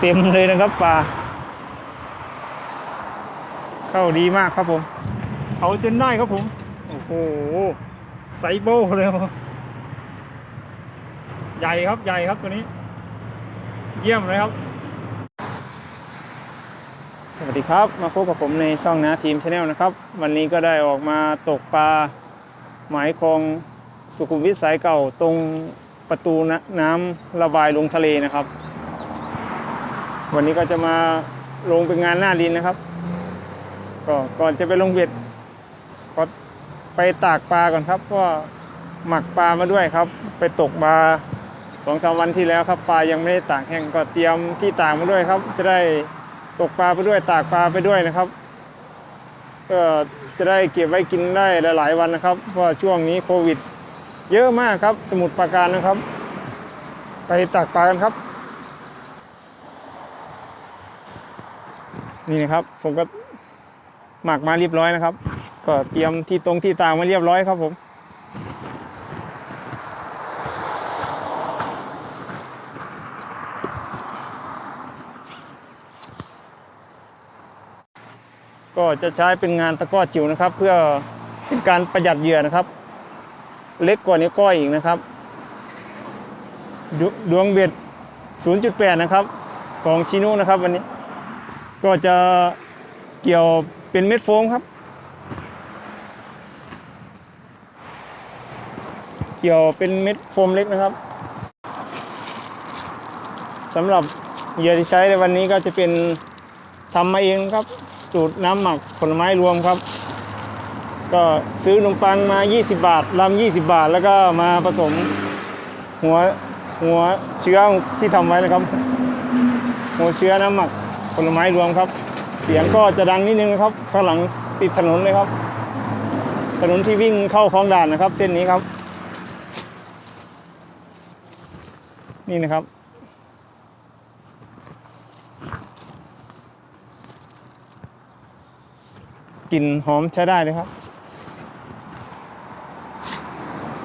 เต็มเลยนะครับปลาเข้าดีมากครับผม เอาจนได้ครับผม โอ้โหไซโบเลยครับใหญ่ครับใหญ่ครับตัวนี้ เยี่ยมเลยครับ สวัสดีครับ มาพบกับผมในช่องนาทีมชาแนลนะครับ วันนี้ก็ได้ออกมาตกปลาหมายคลองสุขุมวิทสายเก่าตรงประตูนน้ำระบายลงทะเลนะครับ วันนี้ก็จะมาลงเป็นงานหน้าดินนะครับ ก็ก่อนจะไปลงเบ็ดก็ไปตากปลาก่อนครับก็หมักปลามาด้วยครับ ไปตกปลาสองสามวันที่แล้วครับปลายังไม่ได้ตากแห้งก็เตรียมที่ตากมาด้วยครับ จะได้ตกปลาไปด้วยตากปลาไปด้วยนะครับก็จะได้เก็บไว้กินได้หลาย ๆ วันนะครับเพราะช่วงนี้โควิด เยอะมากครับ สมุทรปราการนะครับ ไปตากปลากันครับ นี่นะครับ ผมก็หมักมาเรียบร้อยนะครับ ก็เตรียมที่ตรงที่ต่างมาเรียบร้อยครับผมก็จะใช้เป็นงานตะก้อจิ๋วนะครับ เพื่อเป็นการประหยัดเหยื่อนะครับ เล็กกว่านิ้ก้อยอีกนะครับดวดวงเบ็ด 0.8 นะครับ ของชิโน่นะครับวันนี้ ก็จะเกี่ยวเป็นเม็ดโฟมครับ เกี่ยวเป็นเม็ดโฟมเล็กนะครับสำหรับเหยื่อที่ใช้ในวันนี้ก็จะเป็นทำมาเองครับ สูตรน้ำหมักผลไม้รวมครับ ก็ซื้อขนมปังมา 20 บาทลำ20 บาท แล้วก็มาผสมหัวหัวเชื้อที่ทำไว้นะครับ หัวเชื้อน้ำหมัก ผลไม้รวมครับ เสียงก็จะดังนิดนึงนะครับ ข้างหลังติดถนนเลยครับ ถนนที่วิ่งเข้าคลองด่านนะครับ เส้นนี้ครับ นี่นะครับกลิ่นหอมใช้ได้เลยครับ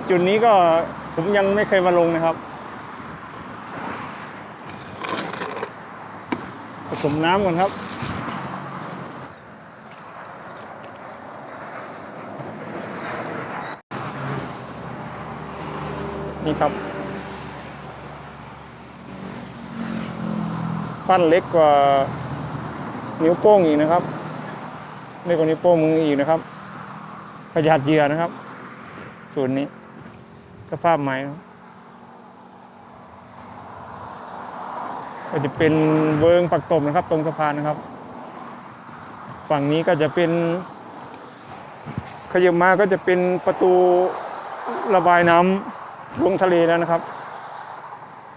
จุดนี้ก็ผมยังไม่เคยมาลงนะครับ สมน้ำก่อนครับนี่ครับ ปั้นเล็กกว่านิ้วโป้งอีกนะครับเล็กกว่านิ้วโป้งมืออีกนะครับประหยัดเยื่อนะครับส่วนนี้สภาพใหม่นะครับ ก็จะเป็นเวิงปักตบนะครับ ตรงสะพานนะครับ ฝั่งนี้ก็จะเป็นขยับมาก็จะเป็นประตูระบายน้ำลงทะเลแล้วนะครับ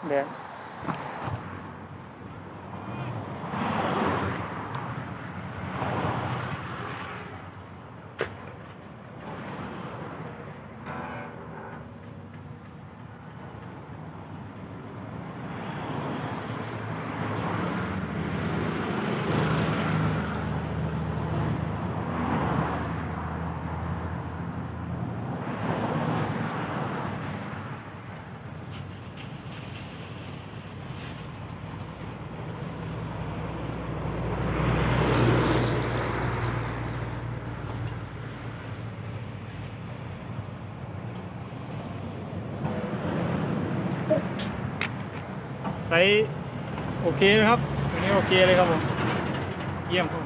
แดง ไซส์โอเคนะครับตัวนี้โอเคเลยครับผม เยี่ยมครับ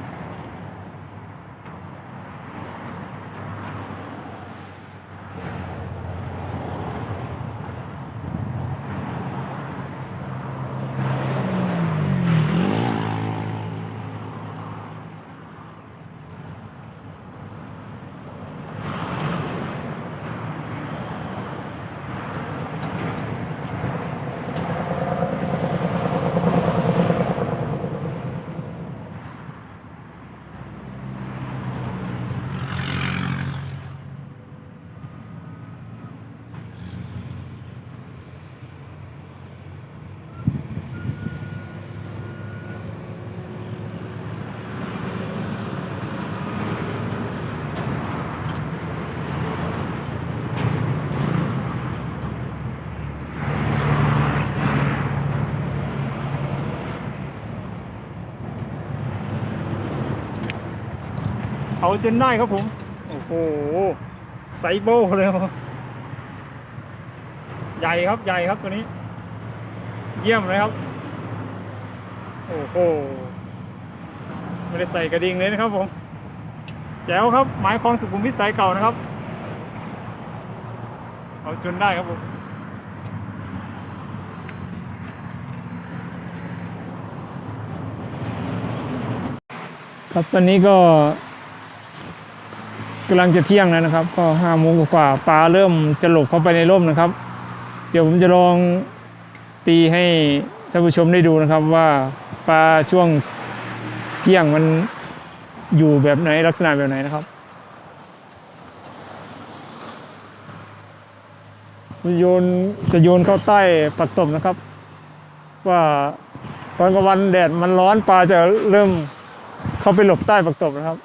จนได้ครับผม โอ้โหไซโบเลยครับใหญ่ครับใหญ่ครับตัวนี้ เยี่ยมเลยครับ โอ้โหไม่ได้ใส่กระดิ่งเลยนะครับผมแจ๋วครับหมายคลองสุขุมวิทสายเก่านะครับ เอาจนได้ครับผมครับตอนนี้ก็ กำลังจะเที่ยงแล้วนะครับ ก็ห้าโมงกว่าปลาเริ่มจะหลบเข้าไปในร่มนะครับ เดี๋ยวผมจะลองตีให้ท่านผู้ชมได้ดูนะครับว่าปลาช่วงเที่ยงมันอยู่แบบไหนลักษณะแบบไหนนะครับโยนจะโยนเข้าใต้ปักตบนะครับ ว่าตอนกลางวันแดดมันร้อนปลาจะเริ่มเข้าไปหลบใต้ปักตบนะครับ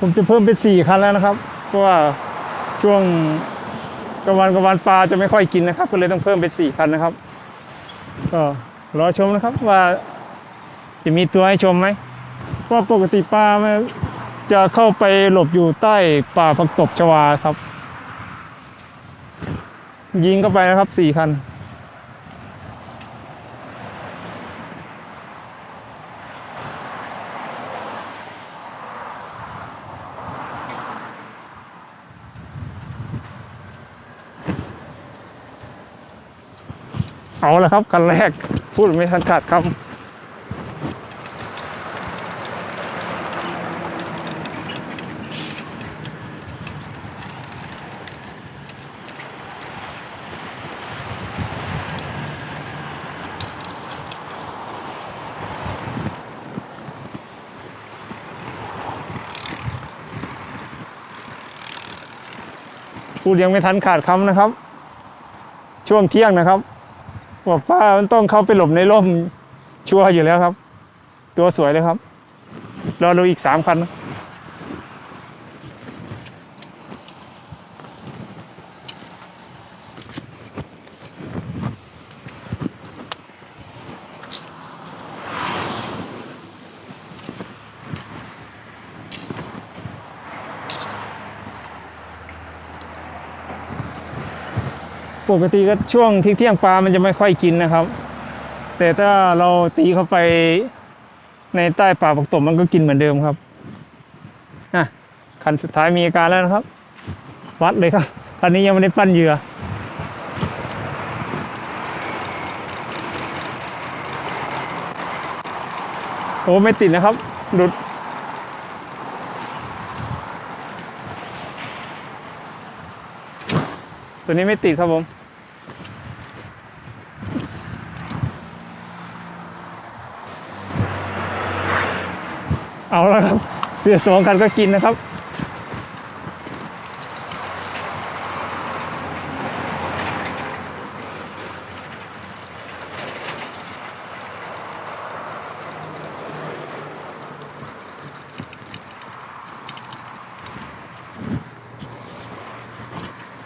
ผมจะเพิ่มเป็นสี่คันแล้วนะครับ เพราะว่าช่วงกลางวันกลางวันปลาจะไม่ค่อยกินนะครับ ก็เลยต้องเพิ่มเป็นสี่คันนะครับ ก็รอชมนะครับว่าจะมีตัวให้ชมไหมเพราะปกติปลามันจะเข้าไปหลบอยู่ใต้ป่าผักตบชวาครับ ยิงเข้าไปนะครับสี่คัน เอาละครับคันแรกพูดไม่ทันขาดคำพูดยังไม่ทันขาดคำนะครับ ช่วงเที่ยงนะครับ บอกป้ามันต้องเข้าไปหลบในร่มชัวร์อยู่แล้วครับ ตัวสวยเลยครับ รอดูอีกสามคันนะ ปกติก็ช่วงที่เที่ยงปลามันจะไม่ค่อยกินนะครับ แต่ถ้าเราตีเข้าไปในใต้ป่าปักตบมันก็กินเหมือนเดิมครับอะคันสุดท้ายมีอาการแล้วนะครับ วัดเลยครับคันนี้ยังไม่ได้ปั้นเหยื่อโอ้ไม่ติดนะครับหลุดตัวนี้ไม่ติดครับผม เอาแล้วครับเหลือสองคันก็กินนะครับ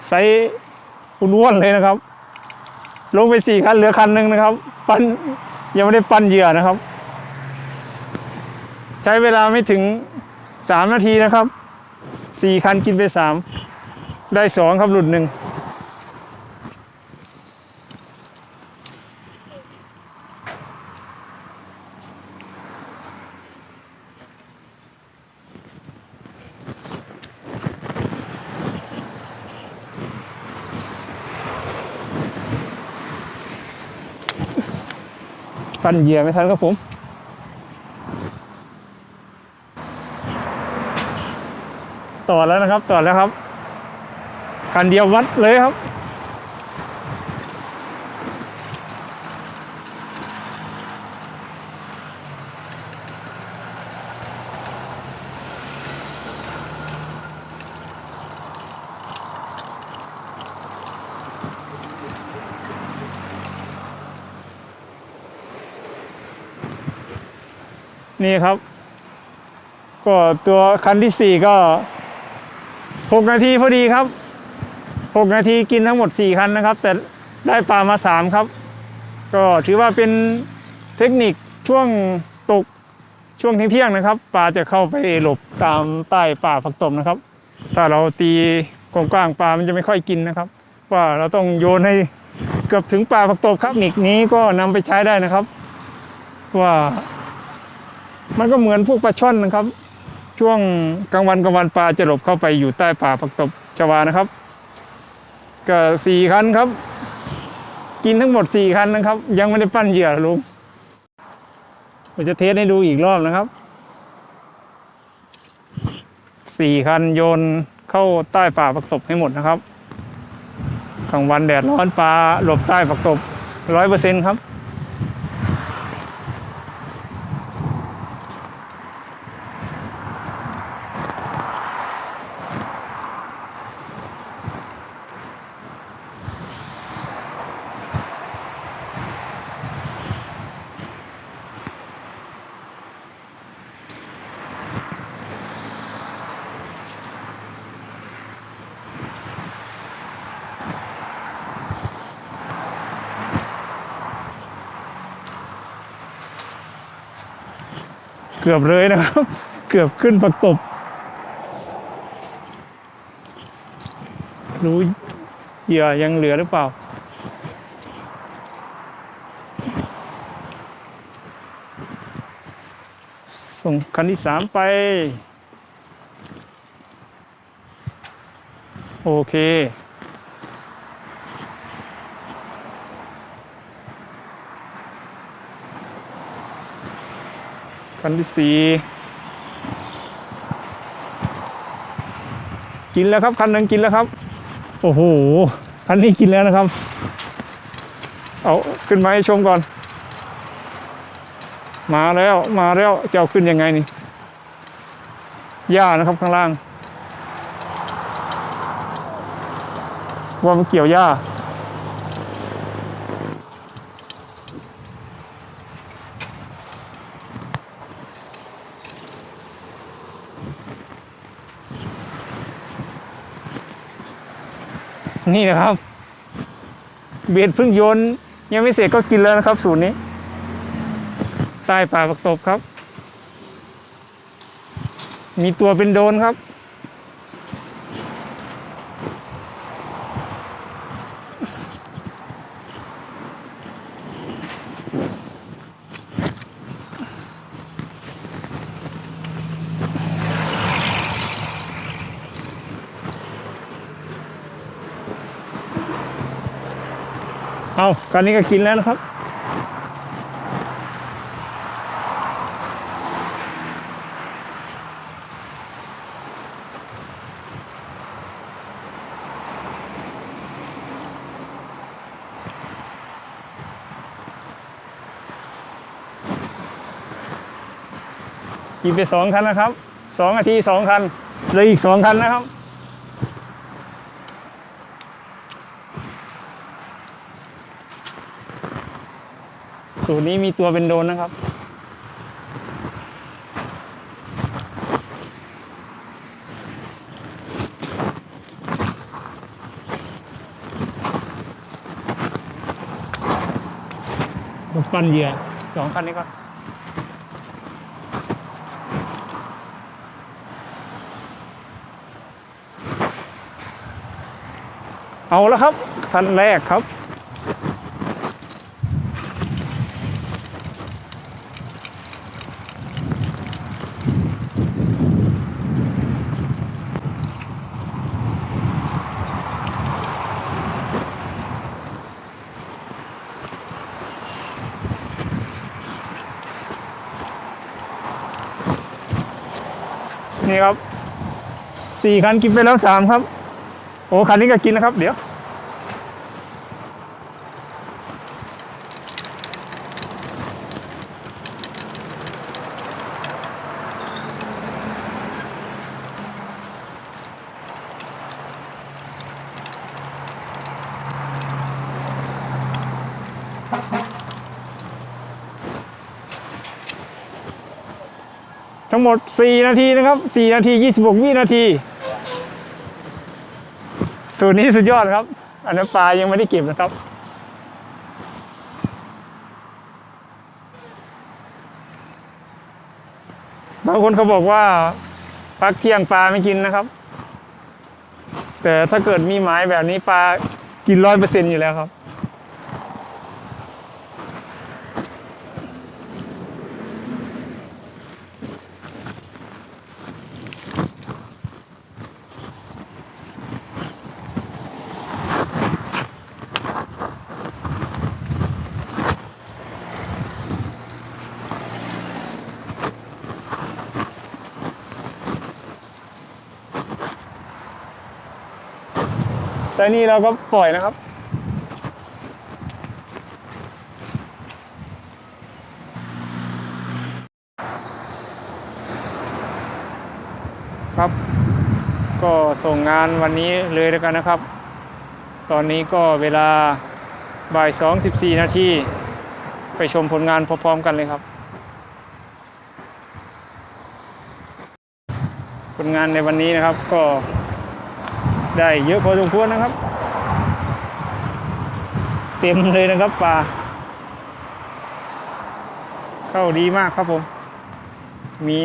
ใส่คุณวนเลยนะครับ ลงไปสี่คันเหลือคันหนึ่งนะครับ ปั้นยังไม่ได้ปั้นเหยื่อนะครับ ใช้เวลาไม่ถึงสามนาทีนะครับสี่คันกินไปสามได้สองครับหลุดหนึ่งปั้นเหยื่อไม่ทันครับผม ต่อแล้วนะครับ ต่อแล้วครับคันเดียววัดเลยครับ นี่ครับ ก็ตัวคันที่สี่ก็ หกนาทีพอดีครับหกนาทีกินทั้งหมดสี่คันนะครับ แต่ได้ปลามาสามครับ ก็ถือว่าเป็นเทคนิคช่วงตกช่วงเที่ยงนะครับ ปลาจะเข้าไปหลบตามใต้ป่าผักตบนะครับ ถ้าเราตีกว้างๆปลามันจะไม่ค่อยกินนะครับ ว่าเราต้องโยนให้เกือบถึงป่าผักตบครับเทคนิคนี้ก็นำไปใช้ได้นะครับ ว่า มันก็เหมือนพวกปลาช่อนนะครับ ช่วงกลางวันกลางวันปลาจะหลบเข้าไปอยู่ใต้ป่าผักตบชวานะครับ ก็สี่คันครับ กินทั้งหมดสี่คันนะครับ ยังไม่ได้ปั้นเหยื่อลุงผมจะเทสให้ดูอีกรอบนะครับสี่คันโยนเข้าใต้ป่าผักตบให้หมดนะครับกลางวันแดดร้อนปลาหลบใต้ผักตบร้อยเปอร์เซ็นครับ เกือบเลยนะครับ เกือบขึ้นประกบรู้เหยื่อยังเหลือหรือเปล่า ส่งคันที่สามไป โอเค คันที่สี่กินแล้วครับคันหนึ่งกินแล้วครับ โอ้โหคันนี้กินแล้วนะครับ เอาขึ้นมาให้ชมก่อน มาแล้วมาแล้วจะเอาขึ้นยังไงนี่หญ้านะครับข้างล่างว่ามันเกี่ยวหญ้า นี่นะครับ เบียดเพิ่งโยน ยังไม่เสร็จก็กินแล้วนะครับ สูตรนี้ ใต้ป่าปักตบครับ มีตัวเป็นโดนครับ เอาคราวนี้ก็กินแล้วนะครับ กินไปสองคันนะครับสองนาทีสองคันเหลยอีกสองคันนะครับ สูตรนี้มีตัวเป็นโดนนะครับปั้นเหยื่อสองคันนี้ก็เอาแล้วครับคันแรกครับ สี่คันกินไปแล้วสามครับ โอ้คันนี้ก็กินนะครับ เดี๋ยว ทั้งหมด 4 นาทีนะครับ 4 นาที 26 วินาที สูตรนี้สุดยอดครับ อันนั้นปลายังไม่ได้เก็บนะครับ บางคนเขาบอกว่าพักเที่ยงปลาไม่กินนะครับ แต่ถ้าเกิดมีหมายแบบนี้ปลากินร้อยเปอร์เซ็นต์อยู่แล้วครับ แต่นี่เราก็ปล่อยนะครับ ครับ ก็ส่งงานวันนี้เลยแล้วกันนะครับ ตอนนี้ก็เวลาบ่ายสองสิบสี่นาทีไปชมผลงานพร้อมๆกันเลยครับ ผลงานในวันนี้นะครับก็ ได้เยอะพอสมควรนะครับ เต็มเลยนะครับปลาเข้าดีมากครับผม มี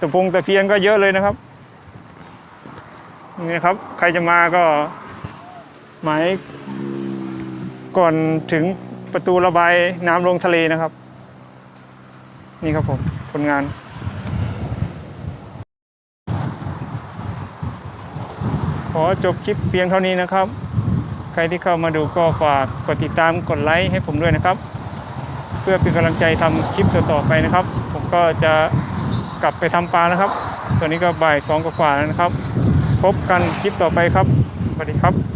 ตะพงตะเพียนก็เยอะเลยนะครับนี่ครับ ใครจะมาก็หมายก่อนถึงประตูระบายน้ำลงทะเลนะครับ นี่ครับผมผลงาน ขอ จบคลิปเพียงเท่านี้นะครับ ใครที่เข้ามาดูก็ฝากกดติดตามกดไลค์ให้ผมด้วยนะครับ เพื่อเป็นกำลังใจทำคลิปต่อๆไปนะครับ ผมก็จะกลับไปทำปลานะครับ ตอนนี้ก็บ่ายสองกว่าแล้วนะครับ พบกันคลิปต่อไปครับ สวัสดีครับ